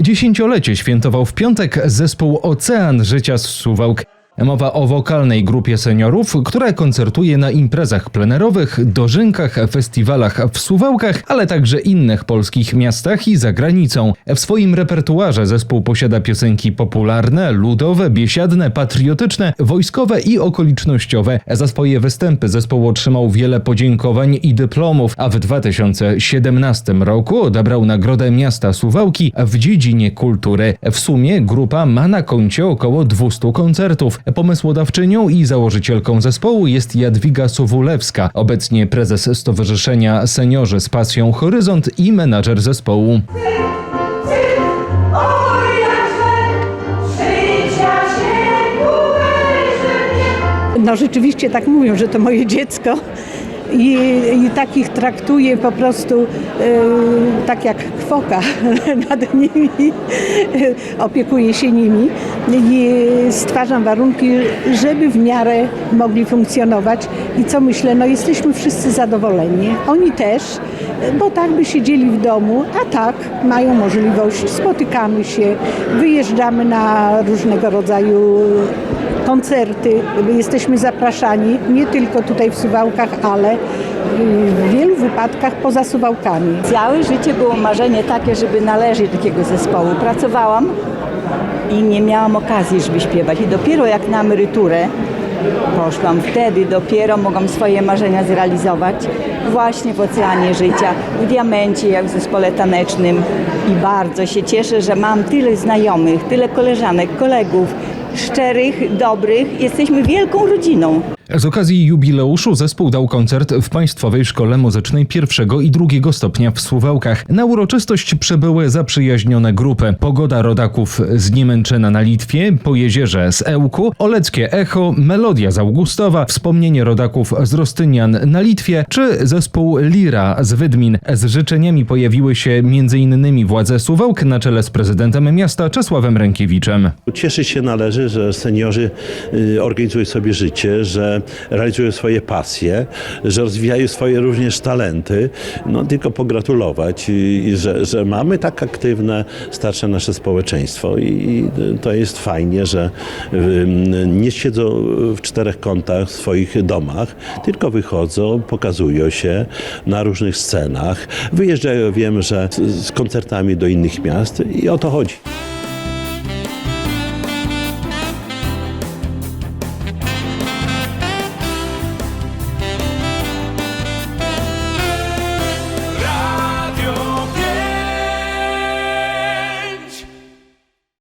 Dziesięciolecie świętował w piątek zespół Ocean Życia z Suwałk. Mowa o wokalnej grupie seniorów, która koncertuje na imprezach plenerowych, dożynkach, festiwalach w Suwałkach, ale także innych polskich miastach i za granicą. W swoim repertuarze zespół posiada piosenki popularne, ludowe, biesiadne, patriotyczne, wojskowe i okolicznościowe. Za swoje występy zespół otrzymał wiele podziękowań i dyplomów, a w 2017 roku odebrał Nagrodę Miasta Suwałki w dziedzinie kultury. W sumie grupa ma na koncie około 200 koncertów. Pomysłodawczynią i założycielką zespołu jest Jadwiga Sowulewska, obecnie prezes Stowarzyszenia Seniorzy z Pasją Horyzont i menadżer zespołu. No rzeczywiście tak mówią, że to moje dziecko i, i tak ich traktuję po prostu e, tak jak kwoka nad nimi, opiekuję się nimi i stwarzam warunki, żeby w miarę mogli funkcjonować. I co myślę, no jesteśmy wszyscy zadowoleni, oni też, bo tak by siedzieli w domu, a tak mają możliwość, spotykamy się, wyjeżdżamy na różnego rodzaju koncerty, jesteśmy zapraszani nie tylko tutaj w Suwałkach, ale w wielu wypadkach poza Suwałkami. Całe życie było marzenie takie, żeby należeć do takiego zespołu. Pracowałam i nie miałam okazji, żeby śpiewać. I dopiero jak na emeryturę poszłam, wtedy dopiero mogłam swoje marzenia zrealizować właśnie w Oceanie Życia, w Diamencie, jak w zespole tanecznym. I bardzo się cieszę, że mam tyle znajomych, tyle koleżanek, kolegów, szczerych, dobrych. Jesteśmy wielką rodziną. Z okazji jubileuszu zespół dał koncert w Państwowej Szkole Muzycznej pierwszego i drugiego stopnia w Suwałkach. Na uroczystość przybyły zaprzyjaźnione grupy. Pogoda rodaków z Niemęczyna na Litwie, po jezierze z Ełku, Oleckie Echo, Melodia z Augustowa, wspomnienie rodaków z Rostynian na Litwie, czy zespół Lira z Wydmin. Z życzeniami pojawiły się m.in. władze Suwałk na czele z prezydentem miasta Czesławem Rękiewiczem. Cieszyć się należy, że seniorzy y, organizują sobie życie, że realizują swoje pasje, że rozwijają swoje również talenty. No tylko pogratulować, i, że, że mamy tak aktywne, starsze nasze społeczeństwo i, to jest fajnie, że nie siedzą w czterech kątach w swoich domach, tylko wychodzą, pokazują się na różnych scenach, wyjeżdżają, wiem, że z koncertami do innych miast i o to chodzi.